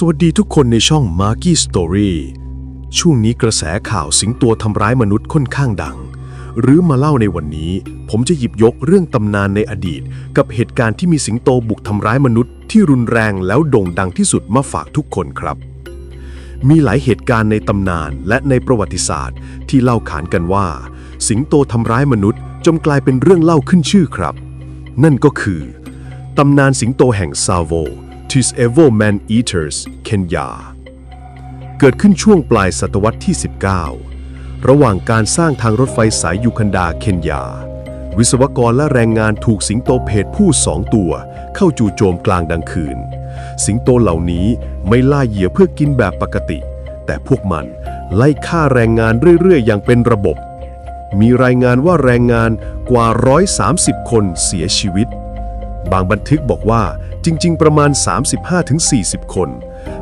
สวัสดีทุกคนในช่อง m a r k i Story ช่วงนี้กระแสข่าวสิงโตทำร้ายมนุษย์ค่อนข้างดัง หรือมาเล่าในวันนี้ ผมจะหยิบยกเรื่องตำนานในอดีต กับเหตุการณ์ที่มีสิงโตบุกทำร้ายมนุษย์ที่รุนแรงแล้วโด่งดังที่สุดมาฝากทุกคนครับ มีหลายเหตุการณ์ในตำนานและในประวัติศาสตร์ ที่เล่าขานกันว่า สิงโตทำร้ายมนุษย์จนกลายเป็นเรื่องเล่าขึ้นชื่อครับ นั่นก็คือตำนานสิงโตแห่งซาโว Tis Evo Man Eaters เคนยา เกิดขึ้นช่วงปลายศตวรรษที่ 19 ระหว่างการสร้างทางรถไฟสายยูคันดาเคนยา วิศวกรและแรงงานถูกสิงโตเพศผู้สองตัว เข้าจู่โจมกลางดังคืน สิงโตเหล่านี้ไม่ล่าเหยื่อเพื่อกินแบบปกติ แต่พวกมันไล่ฆ่าแรงงานเรื่อย ๆ อย่างเป็นระบบ มีรายงานว่าแรงงานกว่า 130 คนเสียชีวิต บางบันทึกบอกว่าจริง ๆ ประมาณ 35-40 คน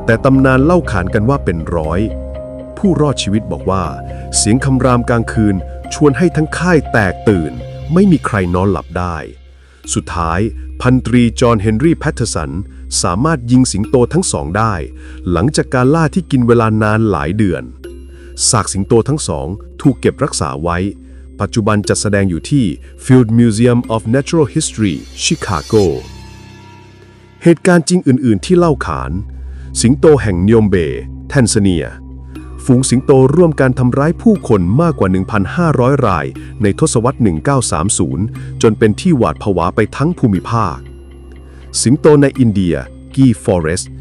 แต่ตำนานเล่าขานกันว่าเป็นร้อย ผู้รอดชีวิตบอกว่า เสียงคำรามกลางคืน ชวนให้ทั้งค่ายแตกตื่น ไม่มีใครนอนหลับได้ สุดท้ายพันตรีจอห์นเฮนรี่แพตเทอร์สันสามารถยิงสิงโตทั้งสองได้ หลังจากการล่าที่กินเวลานานหลายเดือนซากสิงโตทั้งสองถูกเก็บรักษาไว้ ปัจจุบันจัดแสดงอยู่ที่ Field Museum of Natural History ชิคาโก เหตุการณ์จริงอื่น ๆ ที่เล่าขาน สิงโตแห่งนียมเบแทนซาเนีย ฝูงสิงโตร่วมการทำร้ายผู้คนมากกว่า 1,500 ราย ในทศวรรษ 1930 จนเป็นที่หวาดผวาไปทั้งภูมิภาค สิงโตในอินเดีย กีฟอเรสต์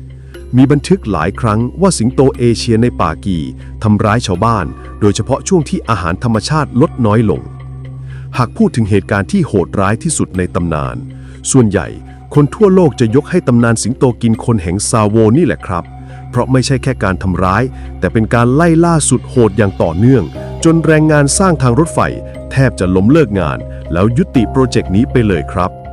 มีบันทึกหลายครั้งว่าสิงโตเอเชียในป่ากีทำร้ายชาวบ้าน โดยเฉพาะช่วงที่อาหารธรรมชาติลดน้อยลง หากพูดถึงเหตุการณ์ที่โหดร้ายที่สุดในตำนาน ส่วนใหญ่คนทั่วโลกจะยกให้ตำนานสิงโตกินคนแห่งซาโวนี่แหละครับ เพราะไม่ใช่แค่การทำร้าย แต่เป็นการไล่ล่าสุดโหดอย่างต่อเนื่อง จนแรงงานสร้างทางรถไฟ แทบจะล้มเลิกงาน แล้วยุติโปรเจกต์นี้ไปเลยครับ